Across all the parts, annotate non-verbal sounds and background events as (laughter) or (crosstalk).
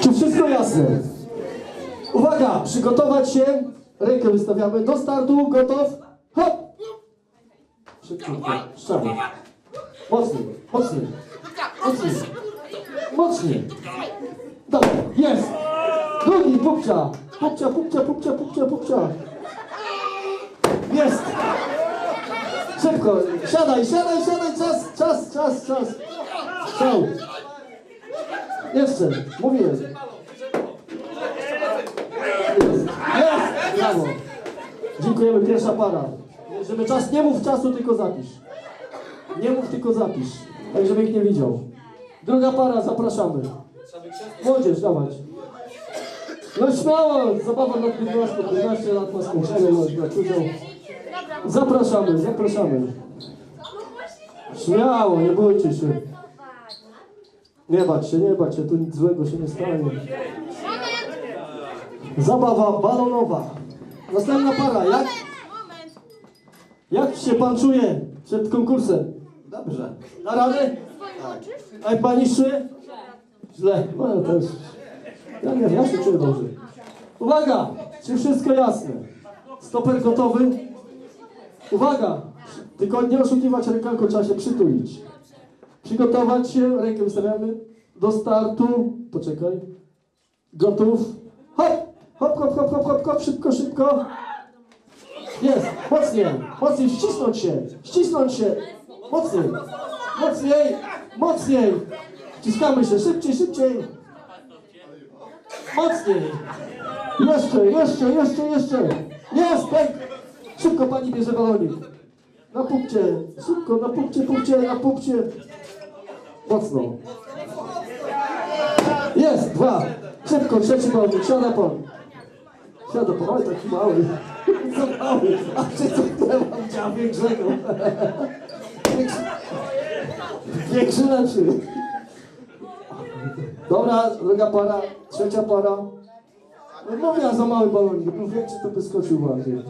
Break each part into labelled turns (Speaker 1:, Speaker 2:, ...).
Speaker 1: Czy wszystko jasne? Uwaga, przygotować się. Rękę wystawiamy do startu, gotów? Hop! Szybciutko, szczerze. Mocniej, mocniej, mocniej, mocniej. Dobra, jest! Drugi, pupcia, pupcia, pupcia, pupcia, pupcia, pupcia. Jest! Szybko, siadaj, siadaj, siadaj, czas, czas, czas, czas. Strzał. Jeszcze, mówiłem. Jest, brawo. Dziękujemy, pierwsza para. Żeby czas, nie mów czasu, tylko zapisz. Nie mów, tylko zapisz. Tak, żeby ich nie widział. Druga para, zapraszamy. Młodzież, dawać. No śmiało, zabawa na 15, 15 lat na skończenie, możesz brać udział. Zapraszamy, zapraszamy. Śmiało, nie bójcie się. Nie bać się, nie bać się, tu nic złego się nie stanie. Zabawa balonowa. Następna para, jak, jak się pan czuje przed konkursem?
Speaker 2: Dobrze.
Speaker 1: Na radę? A jak pani? Źle. No ja też. Ja nie wiem, ja się czuję dobrze. Uwaga! Czy wszystko jasne? Stoper gotowy? Uwaga! Tylko nie oszukiwać rękanką, trzeba się przytulić. Przygotować się, rękę wystawiamy do startu. Poczekaj. Gotów? Hop! Hop, hop, hop, hop, hop, hop, szybko, szybko. Jest, mocniej, mocniej, ścisnąć się, ścisnąć się, mocniej, mocniej, mocniej. Ściskamy się, szybciej, szybciej. Mocniej. Jeszcze, jeszcze, jeszcze, jeszcze. Jest, pęk. Szybko pani bierze balonik. Na pupcie, szybko, na pupcie, pupcie, na pupcie. Mocno. Jest, dwa. Szybko, trzeci balonik, siada pan. Siada pan, oj, taki mały. Za mały. A czy co mam działa większego? Większy, lepszy. Dobra, druga para, trzecia para. No mówię, za mały balonik, był większy, to by skoczył bardziej.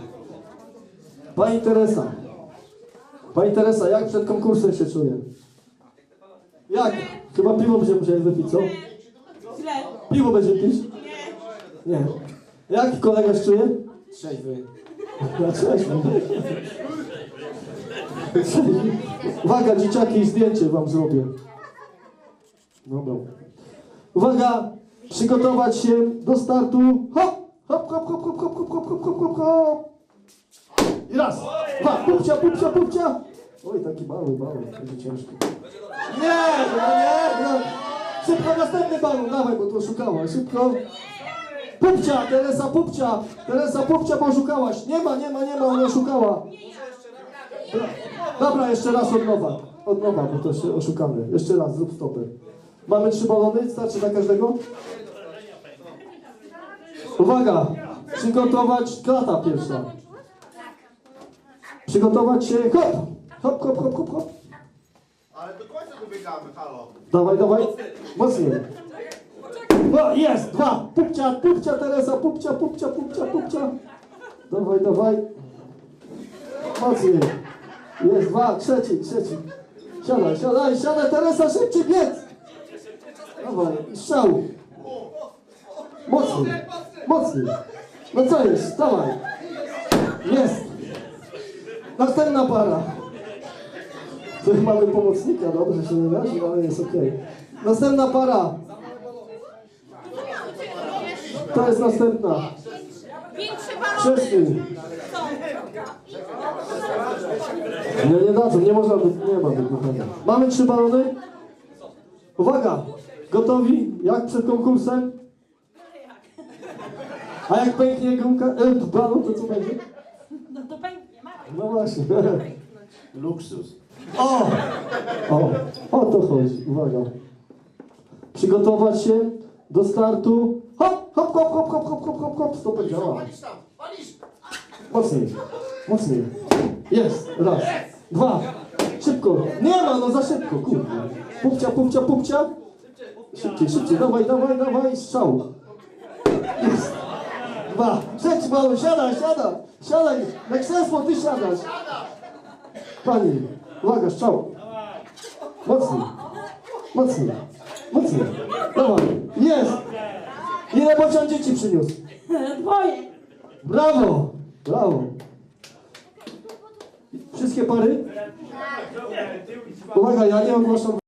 Speaker 1: Pani Teresa. Pani Teresa, jak przed konkursem się czuje? Jak? Chyba piwo będzie musieli wypić, co?
Speaker 3: Źle.
Speaker 1: Piwo będzie pić? Nie. Jak kolega się czuje?
Speaker 2: Trzeźwy.
Speaker 1: Ja trzeźwy. Uwaga, dzieciaki, zdjęcie wam zrobię. Dobra. Uwaga, przygotować się do startu. Hop, hop, hop, hop, hop, hop, hop, hop, hop, hop, hop, hop. I raz, dwa, pupcia, pupcia, pupcia. Oj, taki mały, mały, będzie ciężko. Nie, no nie, no. Szybko następny balon, dawaj, bo tu oszukałaś, szybko. Pupcia, Teresa Pupcia, Teresa Pupcia, bo oszukałaś. Nie ma, nie ma, nie ma, ona oszukała. Dobra, jeszcze raz od nowa. Od nowa, bo to się oszukamy. Jeszcze raz, zrób stopy. Mamy trzy balony, starczy dla każdego? Uwaga! Przygotować klata pierwsza. Przygotować się, hop! Hop, hop, hop, hop, hop.
Speaker 4: Ale do końca dobiegamy, halo.
Speaker 1: Dawaj, dawaj. Mocniej. O, jest, dwa. Pupcia, pupcia, Teresa, pupcia, pupcia, pupcia, pupcia. Dawaj, dawaj. Mocniej. Jest, dwa, trzeci, trzeci. Siadaj, siadaj, siadaj, Teresa, szybciej, biec. Dawaj, strzał. Mocniej, mocniej. No co jest, dawaj. Jest. Następna para. Tu mamy pomocnika, dobrze się nie razi, ale jest okej. Następna para. To jest następna.
Speaker 3: Są.
Speaker 1: Nie, nie dadzą, nie można, być- nie ma być. Mamy trzy balony. Uwaga, gotowi? Jak przed konkursem? A jak pęknie gumka, e, balon, to co będzie?
Speaker 3: No to pęknie.
Speaker 1: No właśnie. (laughs)
Speaker 2: Luksus.
Speaker 1: O! O, o to chodzi, uwaga. Przygotować się do startu. Hop, hop, hop, hop, hop, hop, hop, hop, hop, stopę działa.
Speaker 4: Walisz tam!
Speaker 1: Mocniej, mocniej. Jest, raz, dwa, szybko. Nie ma, no za szybko, kurde. Pupcia, pupcia, pupcia. Szybciej, szybciej, dawaj, dawaj, dawaj, strzał. Jest. Dwa, trzeci balon, siadaj, siadaj, siadaj. Na krzesło ty siadasz. Pani, uwaga, strzał. Mocniej, mocniej, mocniej. Dawaj, jest. Ile bocian dzieci przyniósł?
Speaker 3: Dwoje.
Speaker 1: Brawo! Brawo! Wszystkie pary? Uwaga, ja nie ogłaszam